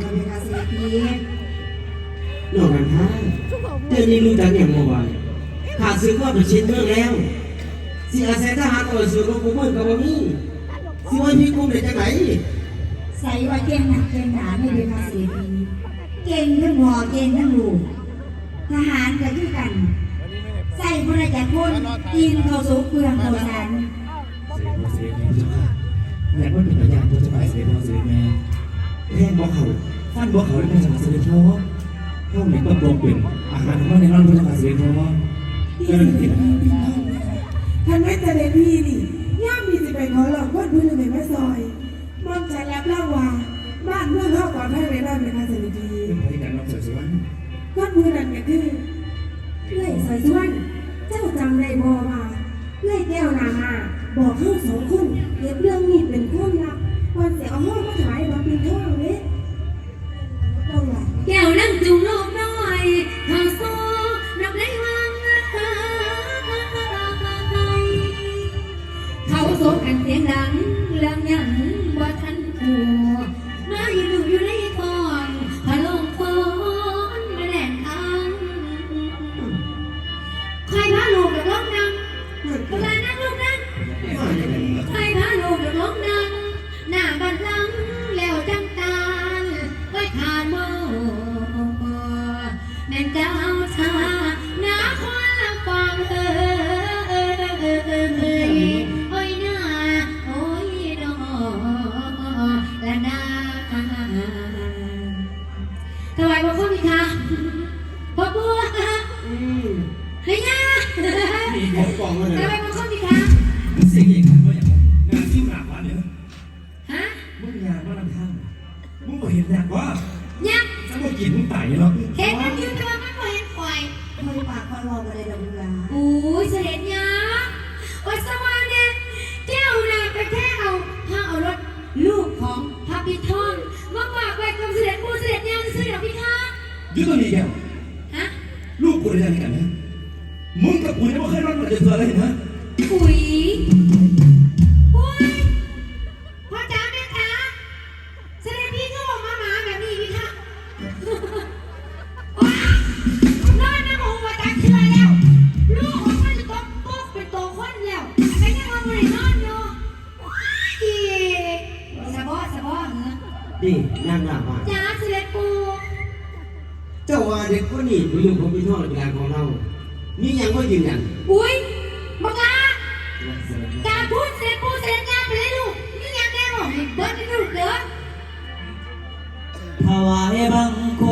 เราเป็นอาเซียพีนอกันท่าเดือนนี้รู้จักอย่างเมื่อวานขาซื้อความเป็นชิ้นเมืองแล้วสิอาศัยทหารต่อสู้กับกูเมืองกับว่ามีสิว่าพี่กุ้งได้จังไหนใส่ว่าเก่งหนักเก่งหนาไม่เป็นอาเซีพีเก่งทั้งหัวเก่งทั้งลูกทหารก็คือกัน ใส่พระจักรคนกินเขาสุกเปลืองเขาสันเสียพ่อเสียแม่เจ้าค่ะแม่ว่าเป็นตัวอย่างตัวจะไปเสียพ่อเสียแม่ แท่งบ่เขาฟันบ่เขาได้เป็นจังหวะเสียพ่อเข้าเหม็นก็ปลงเป็นอาหารของมันในร้านพระเจ้าเสียพ่อเกินติดท่านไม่เจริญพี่นี่ย่ามีสิไปขอหลอกคนพื้นในแม่ซอยมอมใจรับเล่าว่าบ้านเมื่อเข้าก่อนให้ไปได้เป็นอาเสรีดีเป็นบริการรับเสริมสวัสดิ์คนพื้นนั่นก็คือ โซกันเสียงดังเรื่อง แก้วฮะลูกกูได้ยังไงกันนะมึงกับกูเนี่ยไม่เคยรอดมาเจอเธอเลยนะปุ๋ยอุ้ยพ่อจ๋าแม่จ๋าเสด็จพี่ก็บอกมาหมาแบบนี้พิทองว้านอนนะโมว่าตาเชื่อแล้ว ลูกของมันจะตกปุ๊บเป็นตัวคนแล้วไปยังเอาไปนอนอยู่อีสะบอสะบอเหรอนี่นางหลับอะจ้าเสด็จปู่เจ้า ว่าเด็กคนนี้เป็นลูกของพี่น้องในการของเรามียังก็ยืนยันอุ้ยบังลาการพูดเสด็จปู่เสด็จย่าไปเลยลูกนี่ยังแน่บอกเบิร์ดให้ลูกเด้อถวายบังค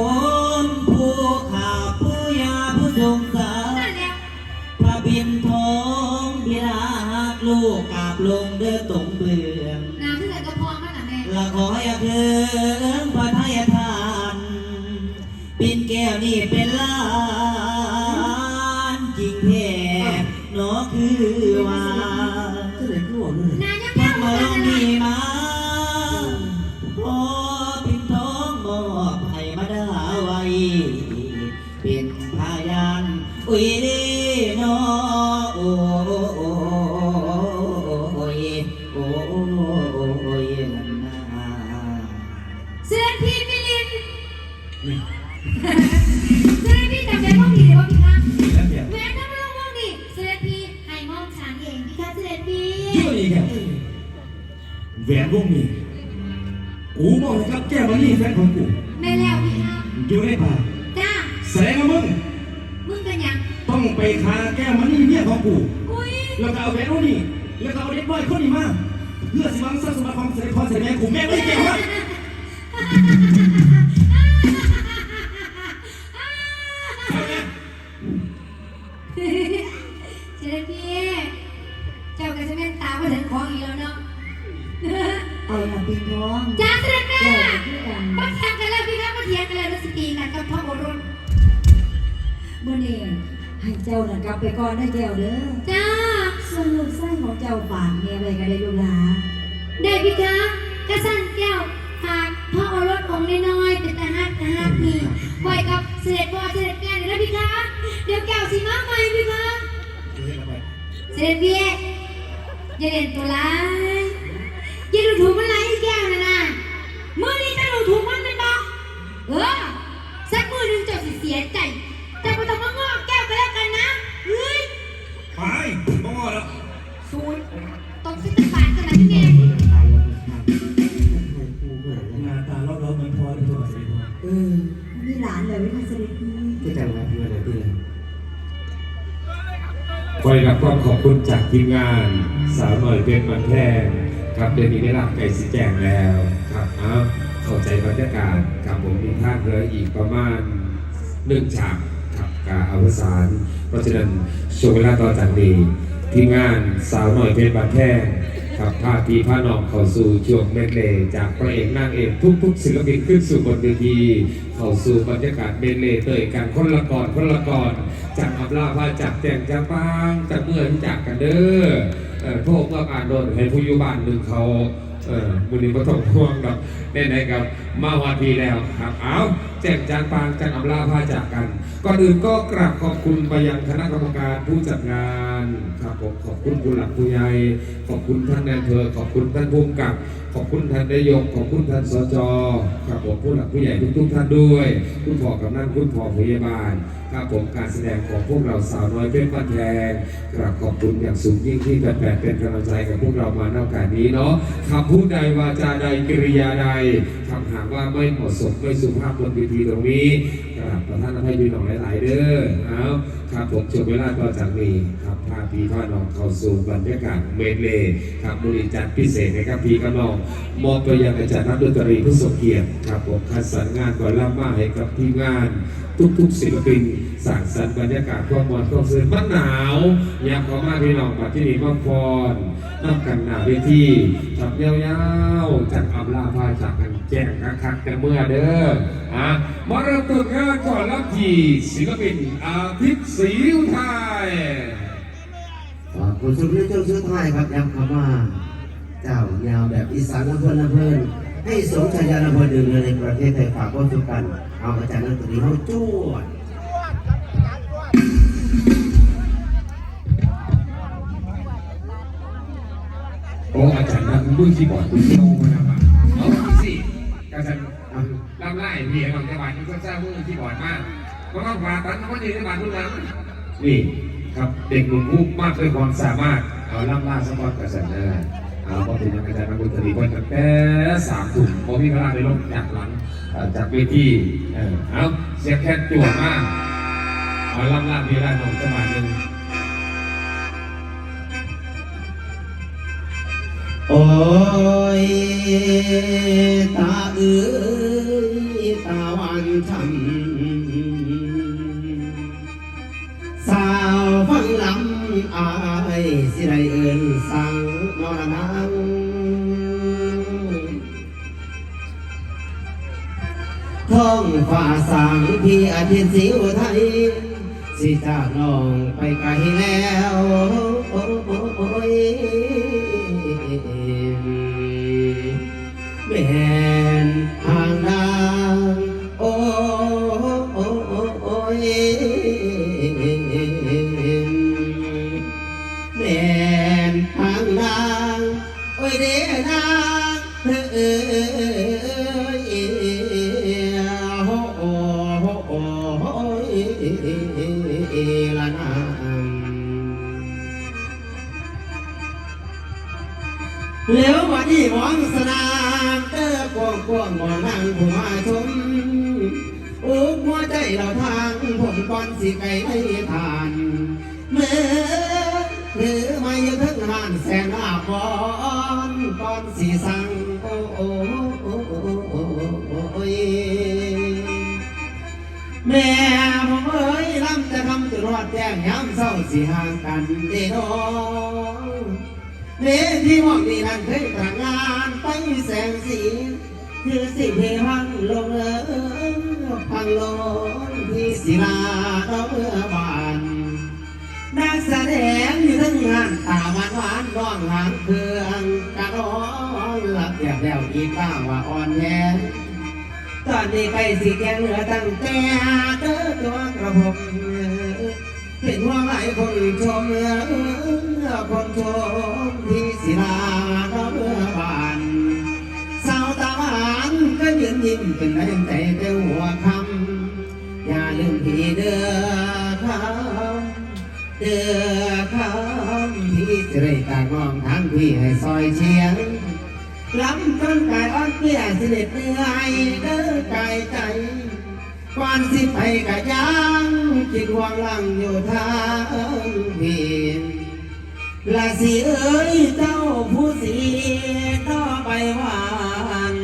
มผู้ข่าผู้ยาผู้ทรงสารนั่นแหละพระบินทองบิดาหักลูกกราบลงเด้อตรงเบืองน้ำที่ใส่กระพองมันน่ะแม่ละขออย่าเคืองพระทายทานปิ นี่เป็นล้านจริงแท้เนาะคือว่า วนวงนี้กูมองกับแก้วมันนี่แฟนของกูแม่แล้วพี่คะอยู่ในป่าจ้าแสดงว่ามึง มึงเป็นหยังต้องไปคาแก้วมันนี่เมียของกูอุ้ยแล้วก็เอาแหวนวงนี้แล้วก็เอาเด็กน้อยคนนี้มาเพื่อสิวังทรัพย์สมบัติของเสด็จพ่อเสด็จแม่กูแม่ไม่ได้แก้ววะ เจ้าน่ะกลับไปก่อนได้แก้วเด้อจ้า ส่วนลูกไส้ของเจ้าฝากเมียไปกันได้ลูกหลาได้พี่คะกระสันแก้วฝากพ่อโอรสองค์น้อยๆเป็นทหารทหารนี่ไว้กับเสด็จพ่อเสด็จแม่นี่แล้วพี่คะเดี๋ยวแก้วสิมาใหม่พี่คะเสด็จพี่อย่าเล่นตัวร้ายอย่าดูถูกมันไร ไว้รับความขอบคุณจากทีมงาน สาวหน่อยเป็นมันแท้ครับเดือนนี้ได้รับไก่สีแจงแล้วครับอ้าวเข้าใจบรรยากาศครับผมมีท่าเรืออีกประมาณหนึ่งฉากครับกาอวสานเพราะฉะนั้นช่วงเวลาต่อจากนี้ทีมงานสาวหน่อยเป็นบันแพงครับภาพี่พาน้องเข้าสู่ช่วงเมดเลย์จากพระเอกนางเอกทุกๆ ศิลปินขึ้นสู่บนเวทีเข้าสู่บรรยากาศเมดเลย์เตยกันคนละก่อนคนละก่อนจากอับลาพาจากแจงจากปางจากเมื่อนจากกันเด้อพวกเมื่อการโดนให้ผู้อยู่บ้านหนึ่งเขา ออมือนี้ก็ต้องห่วงดอกแน่ๆกับมาวันพีแล้วครับเอาแจงจางปางจากอับลาพาจากกัน ก่อนอื่นก็กราบขอบคุณไปยังคณะกรรมการผู้จัดงานครับผมขอบคุณผู้หลักผู้ใหญ่ขอบคุณท่านนายอำเภอขอบคุณท่านผู้กำกับ ขอบคุณท่านนายกขอบคุณท่านสจครับผมผู้หลักผู้ใหญ่ทุกๆท่านด้วยคุณพ่อกำนันคุณพ่อพยาบาลครับผมการแสดงของพวกเราสาวน้อยเป็นบ้านแทงกราบขอบคุณอย่างสูงยิ่งที่แฟนๆเป็นกำลังใจกับพวกเรามาในโอกาสนี้เนาะคำพูดู้ใดวาจาใดกิริยาใดคำหากว่าไม่เหมาะสมไม่สุภาพบนเวทีตรงนี้กราบประท่านอภัยพี่น้องหลาย ๆ เด้อเอาครับผมจบเวลาต่อจากนี้ครับพาพี่พ่อน้องเข้าสู่บรรยากาศเมดเลครับมูลิจัดพิเศษนะครับพี่กับน้องมอบตัวอย่างอาจารย์นักดนตรีผู้ทรงเกียรติครับผมคัดสรรงานก่อนล่ำมาให้กับทีมงาน ทุกๆศิลปินสั่งสรรค์บรรยากาศความมอนความซื่นมันหนาวอยากขอมาพี่น้องมาที่นี่มาพรนับกันหนาเวทีจับยาวๆจากอับลาพาจากกันแจ้งคักๆกันเมื่อเด้ออะมาเริ่มต้นงานก่อนรับทีศิลปินอาทิตย์ศรีอุทัยขอบคุณสุดที่เจ้าชื่อไทยครับย้ำคำว่าเจ้ายาวแบบอีสานลำเพลินลำเพลิน ให้สมชายาลำเพลินหนึ่งในประเทศไทยฝากความสุกัน เอาอาจารย์นักดนตรีเขาจ้วดโอ้อาจารย์นักมือคีย์บอร์ดคุณโตมาแล้วอะเอาสิกระสันลำไล่พี่บางจังหวัดมันก็สร้างมือคีย์บอร์ดมากก็ต้องฝากตันเขาดีในบานทุกหลังนี่ครับเด็กหนุ่มมุกมากด้วยความสามารถเอาล่ำล่าสปอร์ตกระสัน เลยเอาพอถึงอาจารย์นักดนตรีคนตั้งแต่สามถุงพอพี่พระราชได้ลงจากหลังจากเวทีเออเอาเสียแค่จวดมากเอาล่ำล่าพี่ราชหนุ่มจังหวัดหนึ่งโอ้ยตาเอ๋ยตาวันช้ำสาวฟังลำอายสิได้เอินสั่ง นอนนางท้องฝ่าสางพี่อาทิตย์สิวไทย สิจากน้องไปไกลแล้วโอ้ยแม่ แล้ววันนี้มองสนามเต้อกวงกวงมองนั่งผู้มาชมโอ้หัวใจเราทางผมก่อนสิไกลให้ทานเมื่อถือไมาอยู่ทั้งหานแสนอาบอนก่อนสิสั่งโอ้โอ้โอ้โอ้โอ้โอ้ยแม่ผมเอ้ยลำจะทำจนรอดแจ้งย้ำเศร้าสิห่างกันเด้อ เวทีหมอกดีนั้นเคยตระงานไปแสงสีคือสิเพพังลงเออพังลงที่ศิลาดอกเมื่อบานนักแสดงอยู่ทั้งงานตาหวานหวานร้องหางเครื่องกระร้องหลับแยบแล้วอีกบ้าว่าอ่อนแยตอนนี้ใกล้สิแกงเหลือตั้งแต่เด้อตัวกระผมเห็นว่าหลายคนชมคนชม ศิลาดอกเมื่อบานสาวตาหวานก็ยืนยิ้มเป็นแรงใจเต้าหัวคำอย่าลืมพี่เด้อคำเด้อคำที่จะได้ตากมองทางพี่ให้ซอยเชียงลำจนกายอ่อนเพลียสิเหน็ดเนื่อยเด้อกายใจก่อนสิไปกะยังคิดหวงลังอยู่ทางพี่ ละสิเอ้ยเจ้าผู้สีต่อไปหวาน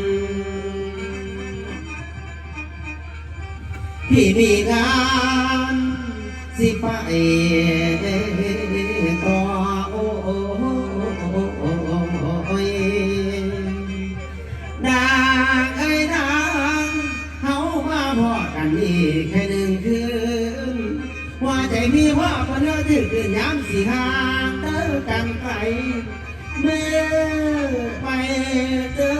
พี่มีงานสิไปต่อโอ้ยนางเอ้ยนางเฮามาพอกันอีกแค่หนึ่งคืนว่าใจมีว่าพอเนื้อถึงคืนยามสีหา งเต้อกันไกลเมื่อไปเจอ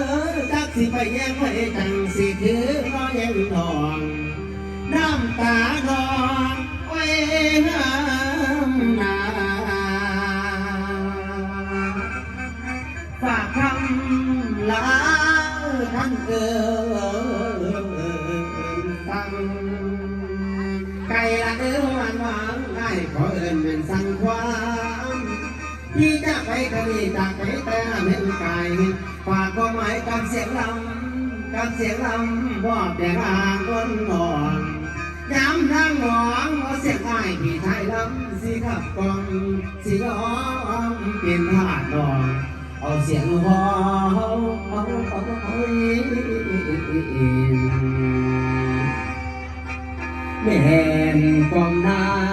จักสิไปแย่งไว้จังสิถือรอแย่งดองน้ำตาดองไว้น้ำนาฝากคำลาท่านเอ่ยฟังไก่ละเด้อวานวานได้ขอเอิญเป็นสั่งควา ที่จะไปกะลีจากไปแต่เห็นไก่ฝากความหมายกับเสียงลำกับเสียงลำบอกแต่งอ่างก้นนอนย้ำทางหนองว่าเสียงไอ้พี่ไทยลำสิขับกองสิยอมเป็นทาสดองเอาเสียงหอเอาเอาเอาแม่นกองน้